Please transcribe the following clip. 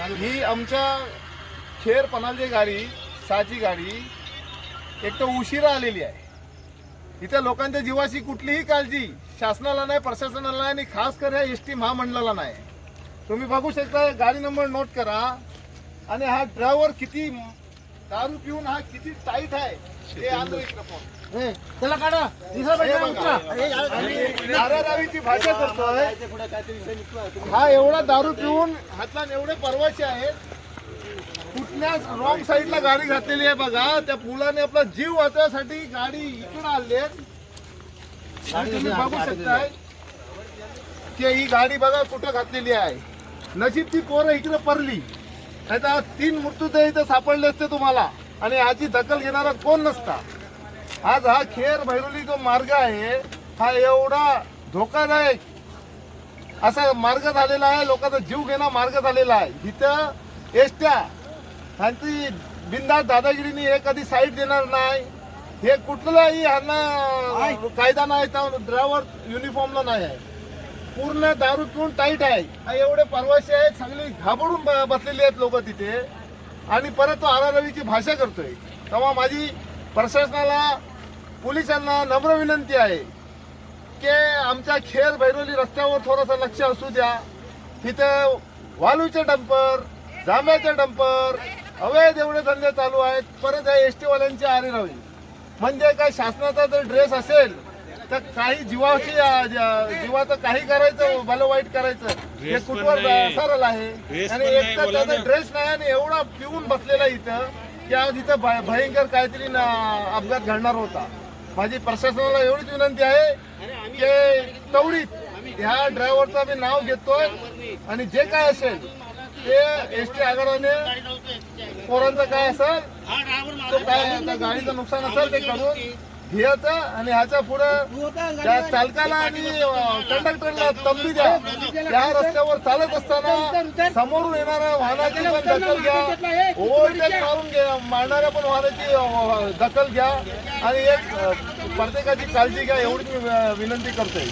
ही आमच्या खेर पणाली गाडी सहाची गाडी एक तर उशिरा आलेली आहे. इथे लोकांच्या जीवाची कुठलीही काळजी शासनाला नाही प्रशासनाला नाही आणि खास कर ह्या एस टी महामंडळाला नाही. तुम्ही बघू शकता गाडी नंबर नोट करा. आणि हा ड्रायव्हर किती दारू पिऊन हा किती टाईट आहे ते आणतो इकडं फोन. त्याला काढा. हे. आणि नारारावीची भाषा करतोय. हा एवढा दारू पिऊन हातला एवढे परवाचे आहेत. कुठल्याच रॉंग साईडला गाडी घातलेली आहे बघा. त्या पुलाने आपला जीव वाचवण्यासाठी गाडी इकडे आणली आणि तुम्ही बघू शकताय. की ही गाडी बघा कुठं घातलेली आहे. नशीब ती पोरं इकडे पडली नाही तर तीन मृत्यू ते इथं सापडले असते तुम्हाला. आणि ह्याची दखल घेणारा कोण नसता. आज हा खेर भैरवली जो मार्ग आहे हा एवढा धोकादायक असा मार्ग झालेला आहे लोकांचा जीव घेणा मार्ग झालेला आहे. इथं एसट्या ह्यांची बिंदास दादागिरीनी हे कधी साईड देणार नाही. हे कुठलाही ह्यांना कायदा नाही ड्रायव्हर युनिफॉर्मला नाही आहे. पूर्ण दारू पिऊन टाईट आहे. एवढे परवाशी आहेत चांगली घाबरून ब- आहेत लोक तिथे. आणि परत तो आरारवीची भाषा करतोय. तेव्हा माझी प्रशासनाला पोलिसांना नम्र विनंती आहे की आमच्या खेर भैरोली रस्त्यावर थोडंसं लक्ष असू द्या. तिथं वालूचे डंपर जांभ्याचे डंपर अवैध एवढे धंदे चालू आहेत. परत या एस वाल्यांची आरेरावी. म्हणजे काय शासनाचा जर ड्रेस असेल तर काही जीवाची अं, ज- जीवाचं काही करायचं भलं वाईट करायचं हे कुठवर. सरळ आहे आणि पण एक नाही, तर बोला त्याचा. ड्रेस नाही आणि एवढा पिऊन बसलेला इथं की आज इथं भ- भयंकर काहीतरी अपघात घडणार होता माझी प्रशासनाला एवढीच विनंती आहे की तवडीत ह्या ड्रायव्हरचं मी नाव घेतोय आणि जे काय असेल ते एस टी आघाडीने पोरांचं काय असेल तो काय त्या गाडीचं नुकसान असेल ते करून ह्याचा आणि ह्याच्या पुढे त्या चालकाला आणि कंडक्टरला तंबी द्या. त्या रस्त्यावर चालत असताना समोरून येणाऱ्या वाहनाची पण दखल घ्या. ओव्हरटेक मारून घ्या. मारणाऱ्या पण वाहनाची दखल घ्या. आणि एक प्रत्येकाची काळजी घ्या. एवढी मी विनंती करतोय.